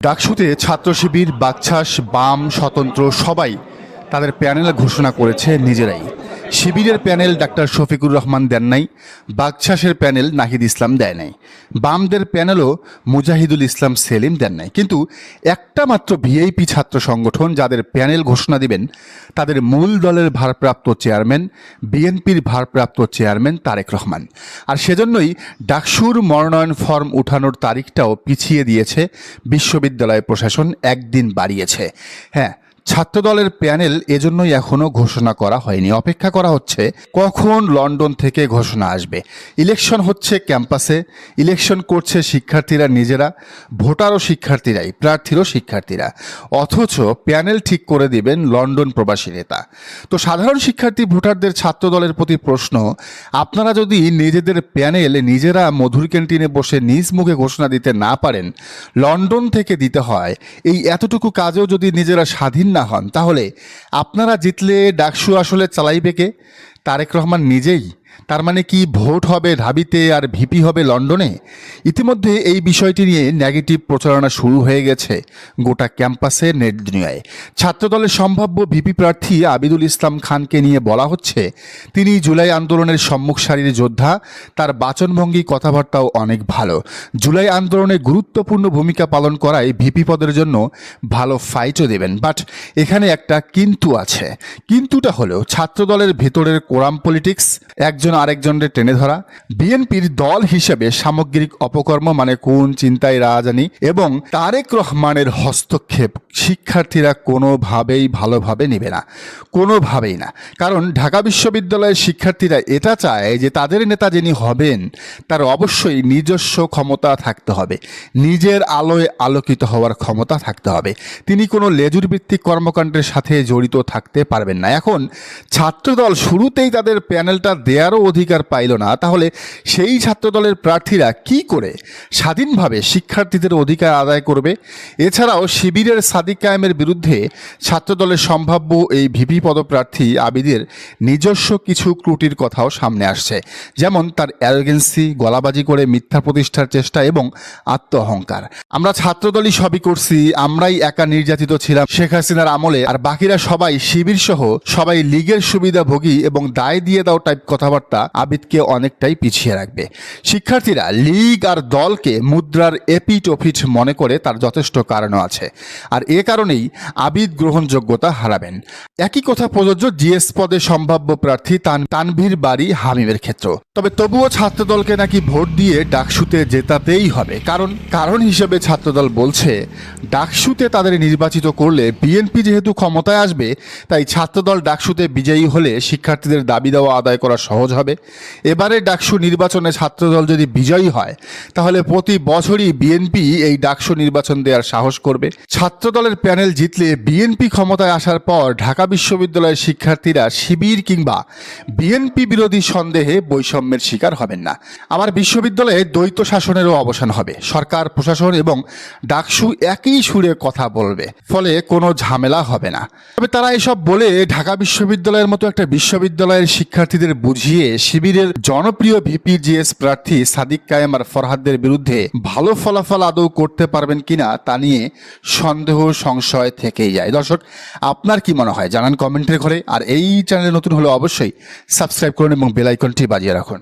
ডাকসুতে ছাত্র শিবির বাকছাস বাম স্বতন্ত্র সবাই তাদের প্যানেল ঘোষণা করেছে নিজেরাই। শিবিরের প্যানেল ডাক্তার শফিকুর রহমান দেন নাই বাকছাসের প্যানেল নাহিদ ইসলাম দেয় নাই, বামদের প্যানেলও মুজাহিদুল ইসলাম সেলিম দেন নাই। কিন্তু একটা মাত্র ভিআইপি ছাত্র সংগঠন যাদের প্যানেল ঘোষণা দিবেন, তাদের মূল দলের ভারপ্রাপ্ত চেয়ারম্যান, বিএনপির ভারপ্রাপ্ত চেয়ারম্যান তারেক রহমান। আর সেজন্যই ডাকসুর মনোনয়ন ফর্ম উঠানোর তারিখটাও পিছিয়ে দিয়েছে বিশ্ববিদ্যালয় প্রশাসন, একদিন বাড়িয়েছে। হ্যাঁ ছাত্রদলের প্যানেল এজন্যই এখনও ঘোষণা করা হয়নি। অপেক্ষা করা হচ্ছে কখন লন্ডন থেকে ঘোষণা আসবে। ইলেকশন হচ্ছে ক্যাম্পাসে, ইলেকশন করছে শিক্ষার্থীরা নিজেরা, ভোটারও শিক্ষার্থীরাই, প্রার্থীরও শিক্ষার্থীরা। অথচ প্যানেল ঠিক করে দিবেন লন্ডন প্রবাসী নেতা। তো সাধারণ শিক্ষার্থী, ভোটারদের ছাত্রদলের প্রতি প্রশ্ন, আপনারা যদি নিজেদের প্যানেল নিজেরা মধুর ক্যান্টিনে বসে নিজ মুখে ঘোষণা দিতে না পারেন, লন্ডন থেকে দিতে হয়, এই এতটুকু কাজেও যদি নিজেরা স্বাধীন না হন। তাহলে আপনারা জিতলে ডাকসু আসলে চালাইবে কে? তারেক রহমান নিজেই তার মানে কি ভোট হবে ঢাবিতে আর ভিপি হবে লন্ডনে? ইতিমধ্যে এই বিষয়টি নিয়ে নেগেটিভ প্রচারণা শুরু হয়ে গেছে গোটা ক্যাম্পাসে নেট দুনিয়ায় ছাত্রদলের সম্ভাব্য ভিপি প্রার্থী আবিদুল ইসলাম খানকে নিয়ে বলা হচ্ছে, তিনি জুলাই আন্দোলনের সম্মুখ সারির যোদ্ধা, তার বাচনভঙ্গি কথাবার্তাও অনেক ভালো। জুলাই আন্দোলনে গুরুত্বপূর্ণ ভূমিকা পালন করায় ভিপি পদের জন্য ভালো ফাইটও দেবেন। বাট এখানে একটা কিন্তু আছে। কিন্তুটা হলো, ছাত্রদলের ভেতরের কোরাম পলিটিক্স একজন আরেকজনের টেনে ধরা। বিএনপির দল হিসেবে সামগ্রিক অপকর্ম মানে কোন চিন্তায় রাজানি এবং তারেক রহমানের হস্তক্ষেপ শিক্ষার্থীরা কোনোভাবেই ভালোভাবে নেবে না, কোনোভাবেই না। কারণ ঢাকা বিশ্ববিদ্যালয়ের শিক্ষার্থীরা এটা চায় যে তাদের নেতা যিনি হবেন, তার অবশ্যই নিজস্ব ক্ষমতা থাকতে হবে, নিজের আলোয় আলোকিত হওয়ার ক্ষমতা থাকতে হবে। তিনি কোনো লেজুর ভিত্তিক কর্মকাণ্ডের সাথে জড়িত থাকতে পারবেন না। এখন ছাত্রদল শুরুতেই তাদের প্যানেলটা দেওয়ারও অধিকার পাইল না। তাহলে সেই ছাত্রদলের প্রার্থীরা কি করে? স্বাধীনভাবে শিক্ষার্থীদের অধিকার আদায় করবে? এছাড়াও শিবিরের সাদিক কায়েমের বিরুদ্ধে ছাত্রদলের সম্ভাব্য এই ভিপি পদপ্রার্থী আবিদের নিজস্ব কিছু ত্রুটির কথাও সামনে আসছে। যেমন তার অ্যারোগেন্সি গলাবাজি করে মিথ্যা প্রতিষ্ঠার চেষ্টা এবং আত্ম অহংকার আমরা ছাত্রদলই সবই করছি, আমরাই একা নির্যাতিত ছিলাম শেখ হাসিনার আমলে, আর বাকিরা সবাই শিবির সহ সবাই লীগের সুবিধাভোগী এবং দায় দিয়ে দাও টাইপ কথাবার্তা আবিদকে অনেকটাই পিছিয়ে রাখবে। শিক্ষার্থীরা লীগ আর দলকে মুদ্রার এপিট ওপিট মনে করে তার যথেষ্ট কারণও আছে। আর এ কারণেই আবিদ গ্রহণযোগ্যতা হারাবেন। একই কথা প্রযোজ্য জিএস পদে সম্ভাব্য প্রার্থী তান তানভীর বাড়ি হামিমের ক্ষেত্র। তবে তবুও ছাত্রদলকে নাকি ভোট দিয়ে ডাকসুতে জেতাতেই হবে। কারণ কারণ হিসেবে ছাত্রদল বলছে, ডাকসুতে তাদের নির্বাচিত করলে বিএনপি যেহেতু ক্ষমতায় আসবে, তাই ছাত্রদল ডাকসুতে বিজয়ী হলে শিক্ষার্থীদের দাবি দেওয়া আদায় করা সহজ হবে। এবারে ডাকসু নির্বাচনে ছাত্রদল যদি বিজয়ী হয়, তাহলে প্রতি বছরই বিএনপি এই ডাকসু নির্বাচন দেওয়ার সাহস করবে। ছাত্রদলের প্যানেল জিতলে বিএনপি ক্ষমতায় আসার পর ঢাকা বিশ্ববিদ্যালয়ের শিক্ষার্থীরা শিবির কিংবা বিএনপি বিরোধী সন্দেহে বৈষম্যের শিকার হবেন না। আমার বিশ্ববিদ্যালয়ে দ্বৈত শাসনেরও অবসান হবে। সরকার, প্রশাসন এবং ডাকসু একই সুরে কথা বলবে, ফলে কোনো ঝামেলা হবে না। তবে তারা এসব বলে ঢাকা বিশ্ববিদ্যালয়ের মতো একটা বিশ্ববিদ্যালয়ের শিক্ষার্থীদের বুঝিয়ে শিবিরের জনপ্রিয় ভিপিজিএস প্রার্থী সাদিক কায়েম আর ফরহাদদের বিরুদ্ধে ভালো ফলাফল আদৌ করতে পারবেন কিনা তা নিয়ে সন্দেহ সংশয় থেকেই যায়। দর্শক, আপনার কি মনে হয়? জানান কমেন্টের ঘরে। আর এই চ্যানেলে নতুন হলে অবশ্যই সাবস্ক্রাইব করুন এবং বেলাইকনটি বাজিয়ে রাখুন।